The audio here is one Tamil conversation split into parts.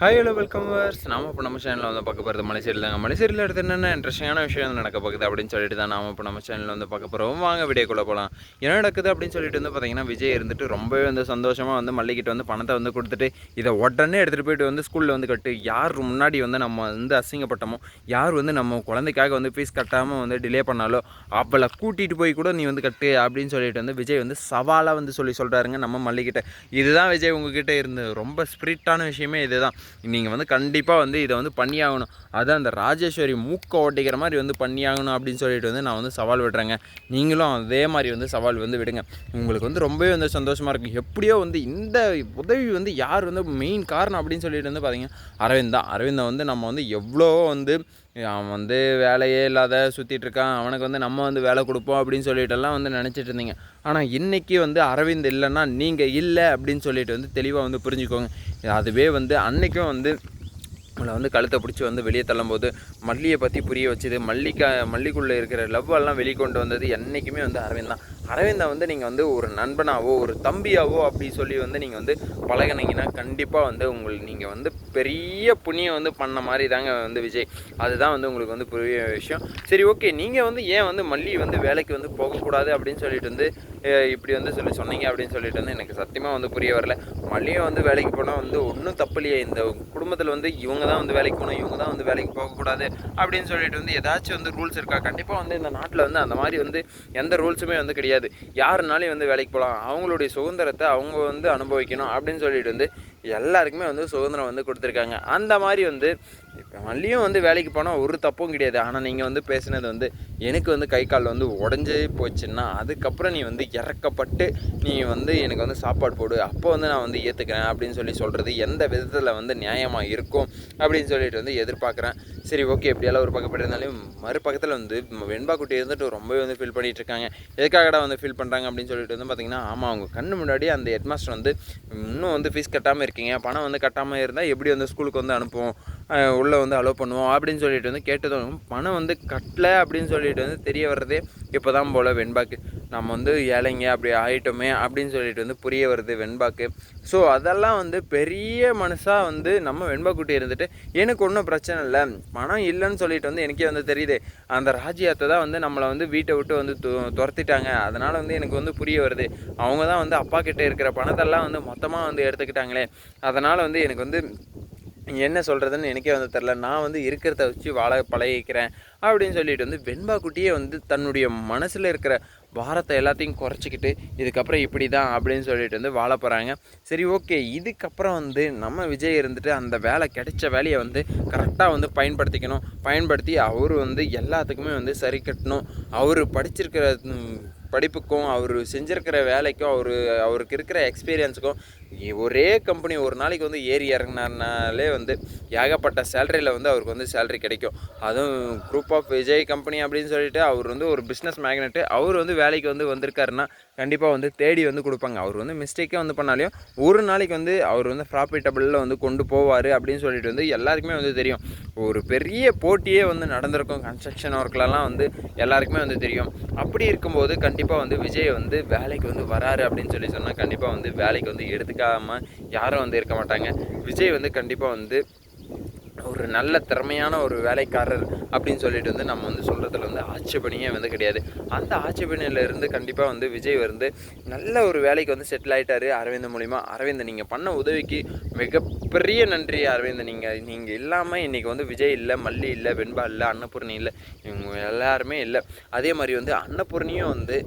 ஹாய் ஹலோ வெல்கம் வர்ஸ் நாம இப்போ நம்ம சேனலில் வந்து பார்க்க போகிறது மலைசேரியில் தாங்க. மலைசேரியில் எடுத்து என்னென்ன இன்ட்ரெஸ்டிங்கான விஷயம் வந்து நடக்க போகுது அப்படின்னு சொல்லிட்டு தான் நாம இப்போ நம்ம சேனலில் வந்து பார்க்க போகிறோம் வாங்க வீடியோக்குள்ளே போகலாம் என்ன நடக்குது அப்படின்னு சொல்லிட்டு வந்து பார்த்தீங்கன்னா விஜய் இருந்துட்டு ரொம்பவே வந்து சந்தோஷமாக வந்து மல்லிகிட்ட வந்து பணத்தை வந்து கொடுத்துட்டு இதை உடனே எடுத்துகிட்டு போயிட்டு வந்து ஸ்கூலில் வந்து கட்டு. யார் முன்னாடி வந்து நம்ம வந்து அசிங்கப்பட்டோமோ யார் வந்து நம்ம குழந்தைக்காக வந்து ஃபீஸ் கட்டாமல் வந்து டிலே பண்ணாலோ அவளை கூட்டிகிட்டு போய் கூட நீ வந்து கட்டு அப்படின்னு சொல்லிட்டு வந்து விஜய் வந்து சவாலாக வந்து சொல்லி சொல்கிறாருங்க நம்ம மல்லிகிட்ட இதுதான் விஜய் உங்ககிட்ட இருந்து ரொம்ப ஸ்பிரிட்டான விஷயமே இதுதான். நீங்கள் வந்து கண்டிப்பாக வந்து இதை வந்து பண்ணியாகணும். அதான் அந்த ராஜேஸ்வரி மூக்கை ஓட்டிக்கிற மாதிரி வந்து பண்ணியாகணும் அப்படின்னு சொல்லிட்டு வந்து நான் வந்து சவால் விடுறேங்க. நீங்களும் அதே மாதிரி வந்து சவால் வந்து விடுங்க. உங்களுக்கு வந்து ரொம்பவே வந்து சந்தோஷமாக இருக்கும். எப்படியோ வந்து இந்த உதவி வந்து யார் வந்து மெயின் காரணம் அப்படின்னு சொல்லிட்டு வந்து பார்த்தீங்கன்னா அரவிந்த். தான் அரவிந்தை வந்து நம்ம வந்து எவ்வளோ வந்து அவன் வந்து வேலையே இல்லாத சுற்றிட்டு இருக்கான். அவனுக்கு வந்து நம்ம வந்து வேலை கொடுப்போம் அப்படின்னு சொல்லிட்டுலாம் வந்து நினச்சிட்டு இருந்தீங்க. ஆனால் இன்றைக்கி வந்து அரவிந்த் இல்லைன்னா நீங்கள் இல்லை அப்படின்னு சொல்லிட்டு வந்து தெளிவாக வந்து புரிஞ்சுக்கோங்க. அதுவே வந்து அன்றைக்கும் வந்து உங்களை வந்து கழுத்தை பிடிச்சி வந்து வெளியே தள்ளும்போது மல்லியை பற்றி புரிய வச்சது. மல்லிக்கா மல்லிக்குள்ளே இருக்கிற லவ் எல்லாம் வெளிக்கொண்டு வந்தது என்றைக்குமே வந்து அரவிந்த் தான். அரவிந்தை வந்து நீங்கள் வந்து ஒரு நண்பனாவோ ஒரு தம்பியாவோ அப்படி சொல்லி வந்து நீங்கள் வந்து பழகினீங்கன்னா கண்டிப்பாக வந்து உங்களுக்கு நீங்கள் வந்து பெரிய புண்ணியம் வந்து பண்ண மாதிரி தாங்க வந்து விஜய். அதுதான் வந்து உங்களுக்கு வந்து பெரிய விஷயம். சரி ஓகே. நீங்கள் வந்து ஏன் வந்து மல்லி வந்து வேலைக்கு வந்து போகக்கூடாது அப்படின்னு சொல்லிட்டு வந்து இப்படி வந்து சொல்லி சொன்னீங்க அப்படின்னு சொல்லிட்டு வந்து எனக்கு சத்தியமாக வந்து புரிய வரல. மல்லியும் வந்து வேலைக்கு போனால் வந்து ஒன்றும் தப்பு இல்லையே. இந்த குடும்பத்தில் வந்து இவங்க தான் வந்து வேலைக்கு போகணும் இவங்க தான் வந்து வேலைக்கு போகக்கூடாது அப்படின்னு சொல்லிட்டு வந்து ஏதாச்சும் வந்து ரூல்ஸ் இருக்கா? கண்டிப்பாக வந்து இந்த நாட்டில் வந்து அந்த மாதிரி வந்து எந்த ரூல்ஸுமே வந்து கிடையாது. யாருனாலையும் வந்து வேலைக்கு போகலாம். அவங்களுடைய சுதந்திரத்தை அவங்க வந்து அனுபவிக்கணும் அப்படின்னு சொல்லிட்டு வந்து எல்லாருக்குமே வந்து சுதந்திரம் வந்து கொடுத்துருக்காங்க. அந்த மாதிரி வந்து இப்போ மல்லியும் வந்து வேலைக்கு போனால் ஒரு தப்பும் கிடையாது. ஆனால் நீங்கள் வந்து பேசுனது வந்து எனக்கு வந்து கை கால் வந்து உடஞ்சே போச்சுன்னா அதுக்கப்புறம் நீ வந்து இறக்கப்பட்டு நீ வந்து எனக்கு வந்து சாப்பாடு போடு அப்போ வந்து நான் வந்து ஏற்றுக்கிறேன் அப்படின்னு சொல்லி சொல்கிறது எந்த விதத்தில் வந்து நியாயமாக இருக்கும் அப்படின்னு சொல்லிட்டு வந்து எதிர்பார்க்குறேன். சரி ஓகே எப்படியெல்லாம் ஒரு பக்கம் இருந்தாலும் மறுபக்கத்தில் வந்து வெண்பா குட்டி இருந்துட்டு ரொம்பவே வந்து ஃபீல் பண்ணிகிட்டு இருக்காங்க. எதுக்காகடா வந்து ஃபீல் பண்ணுறாங்க அப்படின்னு சொல்லிட்டு வந்து பார்த்தீங்கன்னா ஆமாம் அவங்க கண்ணு முன்னாடி அந்த ஹெட்மாஸ்டர் வந்து இன்னும் வந்து ஃபீஸ் கட்டாமல் இருக்கீங்க. பணம் வந்து கட்டாமல் இருந்தால் எப்படி வந்து ஸ்கூலுக்கு வந்து அனுப்புவோம்? உள்ளே வந்து அலோவ் பண்ணுவோம் அப்படின்னு சொல்லிட்டு வந்து கேட்டதும் பணம் வந்து கட்டலை அப்படின்னு சொல்லிட்டு வந்து தெரிய வர்றதே இப்போ தான் போல் வெண்பாக்கு. நம்ம வந்து ஏழைங்க அப்படி ஆகிட்டோமே அப்படின்னு சொல்லிட்டு வந்து புரிய வருது வெண்பாக்கு. ஸோ அதெல்லாம் வந்து பெரிய மனசாக வந்து நம்ம வெண்பாக்குட்டி இருந்துட்டு எனக்கு ஒன்றும் பிரச்சனை இல்லை. பணம் இல்லைன்னு சொல்லிட்டு வந்து எனக்கே வந்து தெரியுது. அந்த ராஜ்யத்தை தான் வந்து நம்மளை வந்து வீட்டை விட்டு வந்து து துரத்திட்டாங்க. அதனால் வந்து எனக்கு வந்து புரிய வருது. அவங்க தான் வந்து அப்பா கிட்டே இருக்கிற பணத்தெல்லாம் வந்து மொத்தமாக வந்து எடுத்துக்கிட்டாங்களே. அதனால் வந்து எனக்கு வந்து என்ன சொல்கிறதுன்னு எனக்கே வந்து தெரில நான் வந்து இருக்கிறத வச்சு வாழ பழகிக்கிறேன் அப்படின்னு சொல்லிட்டு வந்து வெண்பா குட்டியே வந்து தன்னுடைய மனசில் இருக்கிற பாரத்தை எல்லாத்தையும் குறைச்சிக்கிட்டு இதுக்கப்புறம் இப்படி தான் அப்படின்னு சொல்லிட்டு வந்து வாழ போகிறாங்க சரி ஓகே. இதுக்கப்புறம் வந்து நம்ம விஜய் இருந்துட்டு அந்த வேலை கிடைச்ச வேலையை வந்து கரெக்டாக வந்து பயன்படுத்திக்கணும். பயன்படுத்தி அவர் வந்து எல்லாத்துக்குமே வந்து சரி கட்டணும். அவர் படிச்சிருக்கிற படிப்புக்கும் அவர் செஞ்சிருக்கிற வேலைக்கும் அவர் அவருக்கு இருக்கிற எக்ஸ்பீரியன்ஸுக்கும் ஒரே கம்பெனி ஒரு நாளைக்கு வந்து ஏறி இறங்கினார்னாலே வந்து ஏகப்பட்ட சேலரியில் வந்து அவருக்கு வந்து சேலரி கிடைக்கும். அதுவும் குரூப் ஆஃப் விஜய் கம்பெனி அப்படின்னு சொல்லிட்டு அவர் வந்து ஒரு பிஸ்னஸ் மேக்னெட்டு அவர் வந்து வேலைக்கு வந்து வந்திருக்காருன்னா கண்டிப்பாக வந்து தேடி வந்து கொடுப்பாங்க. அவர் வந்து மிஸ்டேக்கே வந்து பண்ணாலையும் ஒரு நாளைக்கு வந்து அவர் வந்து ப்ராஃபிட்டபிளில் வந்து கொண்டு போவார் அப்படின்னு சொல்லிட்டு வந்து எல்லாருக்குமே வந்து தெரியும். ஒரு பெரிய போட்டியே வந்து நடந்திருக்கும். கன்ஸ்ட்ரக்ஷன் ஒர்க்லலாம் வந்து எல்லாருக்குமே வந்து தெரியும். அப்படி இருக்கும்போது கண்டிப்பாக வந்து விஜய் வந்து வேலைக்கு வந்து வராரு அப்படின்னு சொல்லி சொன்னால் கண்டிப்பாக வந்து வேலைக்கு வந்து எடுத்துக்காமல் யாரும் வந்து இருக்க மாட்டாங்க. விஜய் வந்து கண்டிப்பாக வந்து ஒரு நல்ல திறமையான ஒரு வேலைக்காரர் அப்படின்னு சொல்லிட்டு வந்து நம்ம வந்து சொல்கிறதுல வந்து ஆட்சேபணியே வந்து கிடையாது. அந்த ஆட்சேபணியில இருந்து கண்டிப்பாக வந்து விஜய் வந்து நல்ல ஒரு வேலைக்கு வந்து செட்டில் ஆயிட்டாரு. அரவிந்த் மூலிமா அரவிந்த் நீங்கள் பண்ண உதவிக்கு மிகப்பெரிய நன்றி அரவிந்த். நீங்கள் நீங்கள் இல்லாமல் இன்றைக்கி வந்து விஜய் இல்லை மல்லி இல்லை வெண்பா இல்லை அன்னபூர்ணி இல்லை இவங்க எல்லாருமே இல்லை. அதே மாதிரி வந்து அன்னபூர்ணியும் வந்து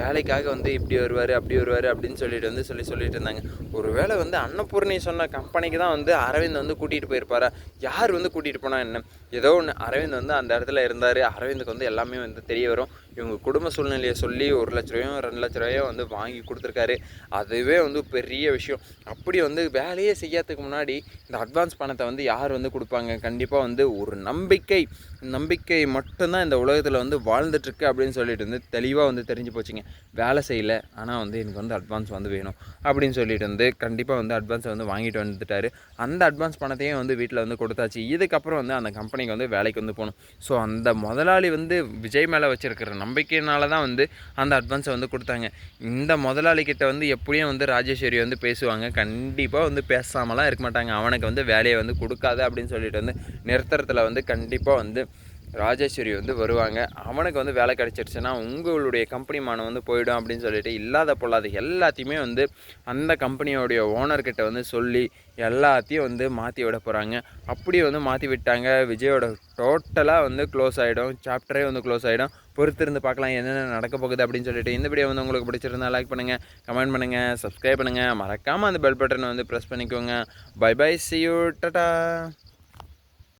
வேலைக்காக வந்து இப்படி வருவார் அப்படி வருவார் அப்படின்னு சொல்லிட்டு வந்து சொல்லி சொல்லிட்டு இருந்தாங்க. ஒரு வேளை வந்து அன்னபூர்ணி சொன்ன கம்பெனிக்கு தான் வந்து அரவிந்த் வந்து கூட்டிகிட்டு போயிருப்பாரா? யார் வந்து கூட்டிகிட்டு போனால் என்ன? ஏதோ ஒன்று அரவிந்த் வந்து அந்த இடத்துல இருந்தார். அரவிந்துக்கு வந்து எல்லாமே வந்து தெரிய வரும். இவங்க குடும்ப சூழ்நிலையை சொல்லி ஒரு லட்ச ரூபாயும் ரெண்டு லட்ச ரூபாயோ வந்து வாங்கி கொடுத்துருக்காரு. அதுவே வந்து பெரிய விஷயம். அப்படி வந்து வேலையே செய்யறதுக்கு முன்னாடி இந்த அட்வான்ஸ் பணத்தை வந்து யார் வந்து கொடுப்பாங்க? கண்டிப்பாக வந்து ஒரு நம்பிக்கை. நம்பிக்கை மட்டும்தான் இந்த உலகத்தில் வந்து வாழ்ந்துட்டுருக்கு அப்படின்னு சொல்லிட்டு வந்து தெளிவாக வந்து தெரிஞ்சு போச்சுங்க. வேலை செய்யலை. ஆனால் வந்து எனக்கு வந்து அட்வான்ஸ் வந்து வேணும் அப்படின்னு சொல்லிட்டு வந்து கண்டிப்பாக வந்து அட்வான்ஸை வந்து வாங்கிட்டு வந்துட்டார். அந்த அட்வான்ஸ் பணத்தையும் வந்து வீட்டில் வந்து கொடுத்தாச்சு. இதுக்கப்புறம் வந்து அந்த கம்பெனிக்கு வந்து வேலைக்கு வந்து போகணும். ஸோ அந்த முதலாளி வந்து விஜய் மேலே வச்சுருக்கிற நம்பிக்கையினால தான் வந்து அந்த அட்வான்ஸை வந்து கொடுத்தாங்க. இந்த முதலாளி கிட்ட வந்து எப்படியும் வந்து ராஜேஸ்வரி வந்து பேசுவாங்க. கண்டிப்பாக வந்து பேசாமலாம் இருக்க மாட்டாங்க. அவனுக்கு வந்து வேலையை வந்து கொடுக்காத அப்படின்னு சொல்லிட்டு வந்து நிறுத்துறதுல வந்து கண்டிப்பாக வந்து ராஜேஸ்வரி வந்து வருவாங்க. அவனுக்கு வந்து வேலை கிடைச்சிருச்சுன்னா உங்களுடைய கம்பெனி மானம் வந்து போயிடும் அப்படின்னு சொல்லிட்டு இல்லாத பொல்லாத எல்லாத்தையுமே வந்து அந்த கம்பெனியோடைய ஓனர்கிட்ட வந்து சொல்லி எல்லாத்தையும் வந்து மாற்றி விட போகிறாங்க அப்படி வந்து மாற்றி விட்டாங்க. விஜயோட டோட்டலாக வந்து க்ளோஸ் ஆகிடும் சாப்டரே வந்து க்ளோஸ் ஆகிடும் பொறுத்திருந்து பார்க்கலாம் என்னென்ன நடக்க போகுது அப்படின்னு சொல்லிட்டு இந்த வீடியோ வந்து உங்களுக்கு பிடிச்சிருந்தா லைக் பண்ணுங்கள் கமெண்ட் பண்ணுங்கள் சப்ஸ்கிரைப் பண்ணுங்கள் மறக்காமல் அந்த பெல் பட்டனை வந்து ப்ரெஸ் பண்ணிக்கோங்க. Bye bye see you tata